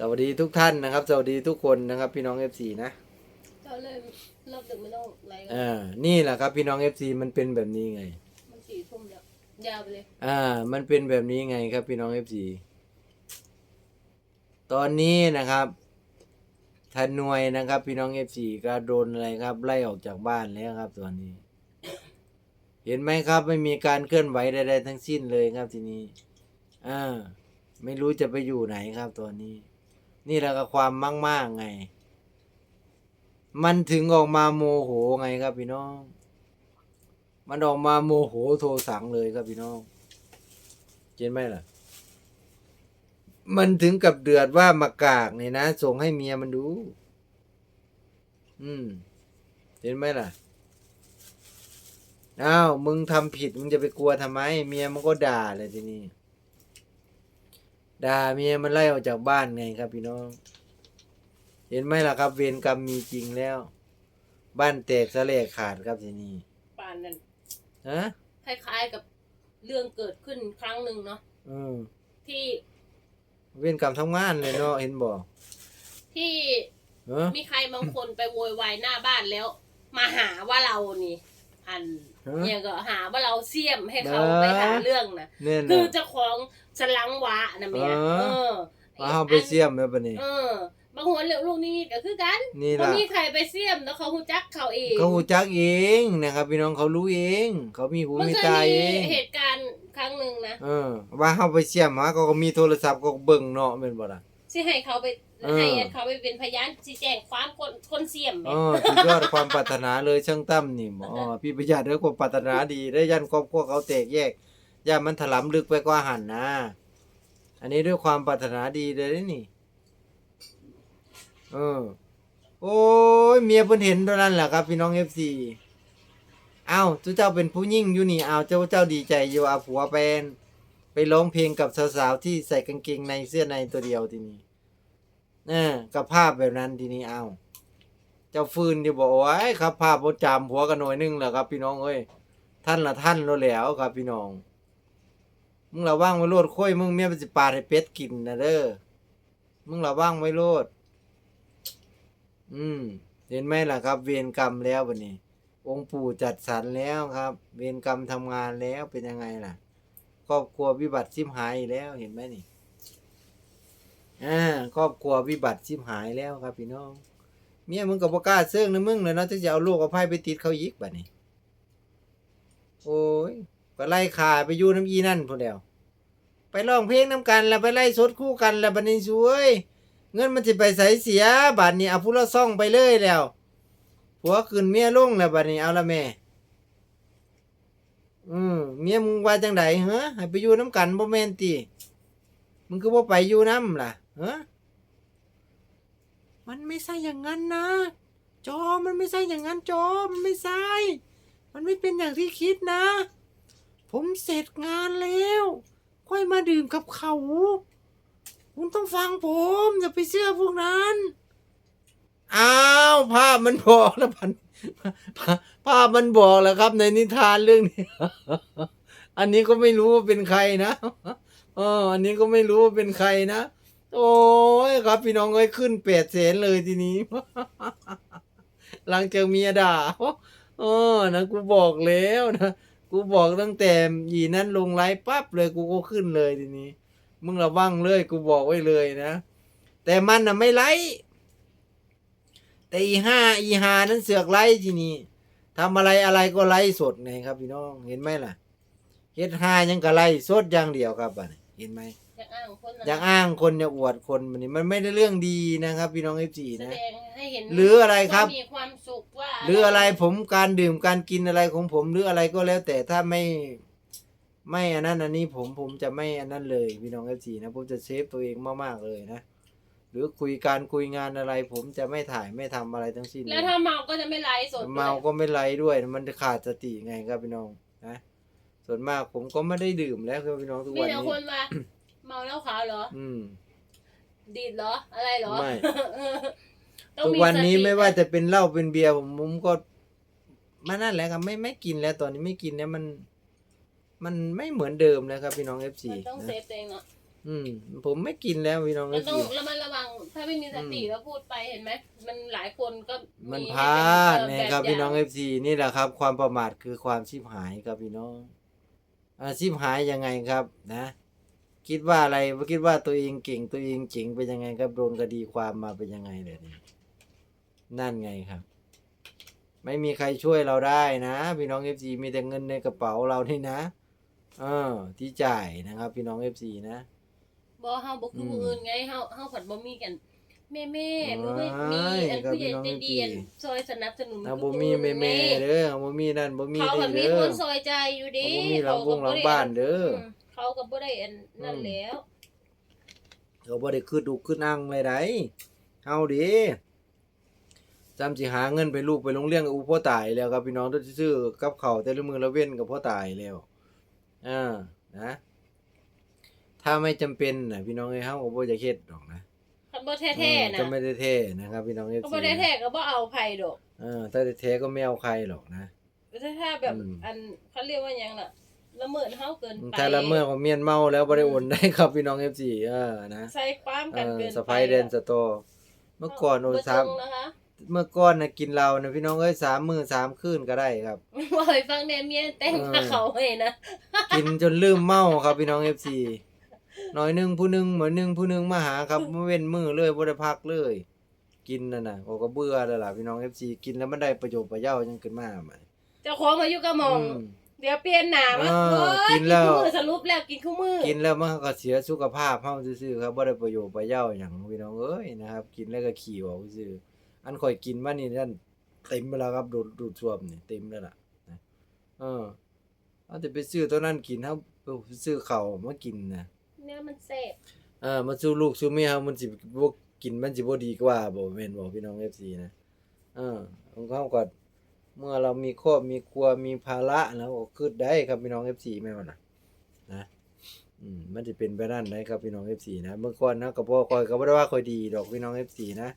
สวัสดีทุกท่านนะครับ สวัสดีทุกคนนะครับ พี่น้องเอฟซีนะก็เลยรอบดึกไม่ต้องไลฟ์อ่านี่แหละครับ พี่น้องเอฟซีมันเป็นแบบนี้ไง มันสี่ทุ่มแล้วยาวไปเลยอ่า มันเป็นแบบนี้ไงครับ พี่น้องเอฟซีตอนนี้นะครับทันหน่วยนะครับ พี่น้องเอฟซีก็โดนอะไรครับ ไล่ออกจากบ้านแล้วครับตอนนี้ เห็นไหมครับ ไม่มีการเคลื่อนไหวใดๆทั้งสิ้นเลยครับทีนี้อ่าไม่รู้จะไปอยู่ไหนครับตอนนี้ นี่แหละก็ความมั่งมากไง มันถึงออกมาโมโหไงครับพี่น้อง มันออกมาโมโหโทสังเลยครับพี่น้องเห็นไหมล่ะ มันถึงกับเดือดว่ามากากเนี่ยนะ ส่งให้เมียมันดู อืมเห็นไหมล่ะอ้าวมึงทำผิดมึงจะไปกลัวทำไม เมียมันก็ด่าเลยทีนี้ ด่าเมียมันไล่ออกจากบ้านไงครับพี่น้อง เห็นไหมล่ะครับ เวรกรรมมีจริงแล้ว บ้านแตกสะเลกขาดครับทีนี้ปานนั้นฮะคล้ายๆกับเรื่องเกิดขึ้นครั้งหนึ่งเนาะอืมที่เว้นกรรมทำงานเลยเนาะเห็นบอกที่เออมีใครบางคนไปโวยวายหน้าบ้านแล้ว มาหาว่าเรานี่ อันฮะเนี่ยก็หาว่าเราเสี่ยมให้เขาเบ้อไปหาเรื่องนะเนี่ยคือนะเจ้าของ สลังวะนะเมียเออเออมาเอาไปเสี่ยมแล้วปะนี่เออบางหัวเรื่องลูกนี้ก็คือกันนี่พอล่ะมีใครไปเสี่ยมแล้วเขาหูจักเขาเอง เขาหูจักเองนะครับ พี่น้องเขารู้เอง เขามีหูมันมีเคยตามีเองเหตุการณ์ครั้งหนึ่งนะเออ ว่าเขาไปเสี่ยมมาเขาก็มีโทรศัพท์ก็เบิ่งเนาะเป็นบ่ล่ะที่ให้เขาไปเออให้เขาไปเป็นพยานชี้แจงความคนคนเสี่ยมอ๋อสุดยอดความปรารถนาเลยช่างตั้มนี่หมออ๋อพี่ประหยัดเด้อความปรารถนาดีได้ยันครอบครัวเขาแตกแยก ย่ามันถลำลึกไปกว่าหันนะ อันนี้ด้วยความปรารถนาดีเลยนี่ เออ โอ้ยเมียเพิ่นเห็นเท่านั้นแหละครับ พี่น้องเอฟซีอ้าวเจ้าเป็นผู้ยิ่งอยู่นี่อ้าวเจ้าเจ้าดีใจอยู่เอาผัวไปไปร้องเพลงกับสาวๆที่ใส่กางเกงในเสื้อในตัวเดียวทีนี้เออกับภาพแบบนั้นทีนี้อ้าวเจ้าฟืนที่บอกโอ้ยครับ ภาพบ่จำผัวกันหน่อยนึงแหละครับ พี่น้องเอ้ยท่านละท่านแล้วแล้วครับพี่น้อง มึงระวังไว้โลดค่อยมึงเมียมันสิปาดให้เป็ดกินนะเด้อมึงระวังไว้โลด อืม เห็นไหมล่ะครับ เวรกรรมแล้ววันนี้ องค์ปู่จัดสรรแล้วครับ เวรกรรมทำงานแล้วเป็นยังไงล่ะ ครอบครัววิบัติชิมหายอีกแล้วเห็นไหมนี่อ่าครอบครัววิบัติชิมหายแล้วครับพี่น้อง เมียมึงกับปกล้าเสื่องนะมึงเลยเนาะจะจะเอาลูกเอาไพ่ไปติดเขายิกบัดนี้ โอ้ย ก็ไล่ขาไปอยู่น้ำอีนั่นพอแล้วไปร้องเพลงน้ำกัน แล้วไปไล่สดคู่กันแล้วบัดนี้สวย เงินมันจะไปใส่เสียบัดนี้เอาผู้ละซ่องไปเลยแล้วผัวขึ้นเมียลงแล้วบัดนี้เอาละแม่ อืมเมียมึงว่าจังไดเหรอให้ไปอยู่น้ำกันบ่แม่นติมึงคือบ่ไปอยู่น้ำล่ะเหรอมันไม่ใช่อย่างนั้นนะ จอมันไม่ใช่อย่างนั้นจอมันไม่ใช่ มันไม่เป็นอย่างที่คิดนะ ผมเสร็จงานแล้ว ค่อยมาดื่มกับเขา คุณต้องฟังผม อย่าไปเชื่อพวกนั้น อ้าวภาพมันบอกแล้วพันภาพมันบอกแล้วครับในนิทานเรื่องนี้ อันนี้ก็ไม่รู้ว่าเป็นใครนะเอออันนี้ก็ไม่รู้ว่าเป็นใครนะ โอ้ยครับพี่น้องเอ้ยขึ้นแปดแสนเลยทีนี้ หลังจากเมียด่าเออนะกูบอกแล้วนะ กูบอกตั้งแต่ยีนั้นลงไลฟ์ปั๊บเลยกูก็ขึ้นเลยทีนี้ มึงระวังเลยกูบอกไว้เลยนะ แต่มันน่ะไม่ไลฟ์แต่อีห้าอีหานั้นเสือกไลฟ์ทีนี้ทำอะไรอะไรก็ไลฟ์สดไงครับพี่น้องเห็นไหมล่ะเฮ็ดห้ายังก็ไลฟ์สดอย่างเดียวครับบัดนี้เห็นไหม อยากอ้างคนนะอยากอ้างคนอยากอวดคนมันนี่มันไม่ได้เรื่องดีนะครับ พี่น้องเอฟซีแสนะ ดงให้เห็นหรืออะไรครับ ว่ามีความสุขว่าหรืออะไรผมการดื่มการกินอะไรของผมหรืออะไรก็แล้ว แต่ถ้าไม่ไม่อันนั้นอันนี้ผมผมจะไม่อันนั้นเลยพี่น้องเอฟซีนะผมจะเซฟตัวเองมากๆเลยนะ หรือคุยการคุยงานอะไร ผมจะไม่ถ่ายไม่ทำอะไรทั้งสิ้นเลแล้วยถ้าเมาก็จะไม่ไลฟ์สดเมาก็ไม่ไลฟ์ด้วยมันจะขาดสติไงครับพี่น้องนะส่วนมากผมก็ไม่ได้ดื่มแล้วครับพี่น้องทุกมีวันแต่นี้คนมา เมาแล้วขาวเหรอ อืม ดีดเหรอ อะไรเหรอไม่เออต้องทุกมีวันนี้สติไม่ว่าจะเป็นเหล้าเป็นเบียร์ผมผมก็มันนั่นแหละครับไม่ไม่กินแล้วตอนนี้ไม่กินแล้วมัน มันไม่เหมือนเดิมแล้วครับพี่น้องเอฟซีมันต้องเซฟตัวเองเนาะอืม ผมไม่กินแล้วพี่น้องเอมันฟต้องซี ระมัดระวัง ถ้าไม่มีสติแล้วพูดไปเห็นไหม มันหลายคนก็มันให้พลาดเป็นะครับแบบพี่น้องย่าเอฟซีนี่แหละครับ ความประมาทคือความชิบหายครับพี่น้องอาชิบหายยังไงครับ นะ คิดว่าอะไรคิดว่าตัวเองเก่งตัวเองเจ๋งเป็นยังไงครับโดนคดีความมาเป็นยังไงเลยนี่นั่นไงครับ ไม่มีใครช่วยเราได้นะ พี่น้องเอฟซีมีแต่เงินในกระเป๋าเรานี่นะ เออ ที่จ่ายนะครับ พี่น้องเอฟซีนะบ่เฮาบ่คืออืมผู้อื่นไงเฮาเฮาผัดบ่มีกันแม่แม่โอ้บ่ไม่มียอันครับผู้ใหญ่พี่น้องใจดีอันพี่ซอยสนับสนุนนะคือบ่มีผู้แม่อื่นแม่ไงเด้อบ่มีนั่นบ่มีเขานี่ก็มีเด้คอนซอยใจอยู่ดีบ่มีหลังเขวงหลังบ้านเด้อม เขาก็บ่ได้อันนั่นอืมแล้วเขาบ่ได้คือดูคือนั่งเลยได้เฮาดิจำสิหาเงินไปลูกไปโรงเรียนกับอูพ่อตายแล้วครับพี่น้องต้องซื้อกับข้าวแต่ละมื้อละเว้นกับพ่อตายแล้วอ่านะถ้าไม่จำเป็นน่ะพี่น้องเอ้ยเฮาก็บ่จะเฮ็ดดอกนะคันบ่แท้ๆนะจะไม่ได้เท่นะครับพี่น้องก็ FC บ่ได้แท้ก็บ่เอาไผดอกเออถ้าได้เท่ก็ไม่เอาใครหรอกนะแต่ถ้าแบบอืมอันเขาเรียกว่าหยังล่ะ ละเมิดเฮาเกินไปถ้าละเมื่อของเมียนเมาแล้วบ่ได้โอนได้ครับพี่น้อง FC เออนะใส่ความเอกันอเกินไปสะพายเดนสตอเมื่อก่อนโอนบ่สามตรงนะคะเมื่อก่อนน่ะกินเหล้าน่ะพี่น้องเอ้ยสามมื้อสามคืนก็ได้ครับ บ่ให้ฟังแน่เมียแต่งเออกับเขาให้นะกินจนลืมเมาครับพี่น้อง FC หน่อยหนึงผู้หนึงเหมือนหนึงผู้หนึงมาหาครับบ่เว้นมื้อเลยบ่ได้พักเลย กินนั่นน่ะโอ้ก็เบื่อแล้วล่ะพี่น้อง FC กินแล้วมันได้ประโยชน์ประเย้าจังขึ้นมาบัดนี้เจ้าของมาอยู่กับหมอง อืม เดี๋ยวเปลี่ยนหนามาเออโอ้ยกินแล้ว คู่มือสรุปแล้วกินคู่มือกินแล้วมันก็เสียสุขภาพเฮาซื่อๆครับบ่ได้ประโยชน์ประเย้าหยังพี่น้องเอ้ยนะครับ กินแล้วก็ขี้ออกซื่ออันข่อยกินมานี่นั่นเต็มไปแล้วครับดูดดูดซ่วมนี่เต็มแล้วล่ะนะเออเอาแต่ไปซื้อตัวนั้นกินเฮาไปซื้อข้าวมากินนะเนี่ยมันแซ่บเออมาสู้ลูกสู้เมียเฮามันสิบ่กินมันสิบ่ดีกว่าบ่แม่นบ่พี่น้อง FC นะเออของเขาก็ เมื่อเรามีครอบมีครัวมีภาระแล้วก็คิดได้ครับพี่น้อง FC แม่นบ่น่ะนะอืมมันสิเป็นไปนั่นได้ครับพี่น้อง FC นะเมื่อก่อนนะก็บ่ค่อยก็บ่ได้ว่าค่อยดีดอกพี่น้อง FC นะ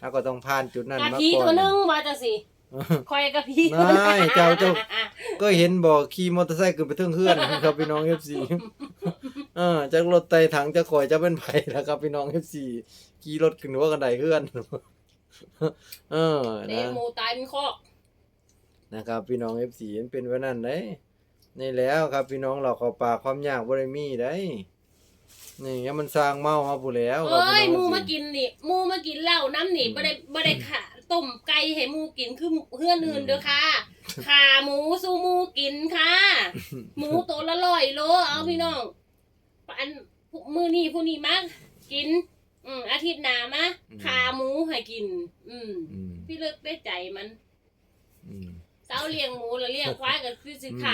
แล้วก็ต้องผ่านจุดนั้นกะมาพีก่อตัวนหนึงว่าจะสิเออคอยกะพีไม่เจ้าเจ้าก็เห็นบอกขี่มอเตอร์ไซค์ขึ้นไปเทิงเฮือนครับพี่น้อง FC เออจากรถไต่ถังจะคอยจะเป็นไผแล้วครับพี่น้อง FC ขี่รถขึ้นหัวกันไดเฮือนเออเด็นะหมูตายมีคอก นะครับ พี่น้อง FC มันเป็นว่านั้นได้นี่แล้วครับพี่น้องเราเข้าป่าความยากบ่ได้มีได้นี่ยามมันสร้างเมามาผู้แล้วครับเอ้ยพี่หน้มูอง มา FC กินนี่หมูมากินเหล้าน้ำนี่บ่ได้บ่ได้ขาต้มไก่ให้หมูกินคือเพื่อนอื่นเด้อค่ะขาหมูสู้หมูกินค่ะ หมูตัวละร้อยโลเอาพี่น้องอันมือนี้ผู้นี้มากิน อืมอาทิตย์หน้ามาขาหมูให้กิน อืม อืมพี่เลิกได้ใจมัน อืม เจ้าเลี้ยงหมูแล้วเลี้ยงควายก็คือสิขา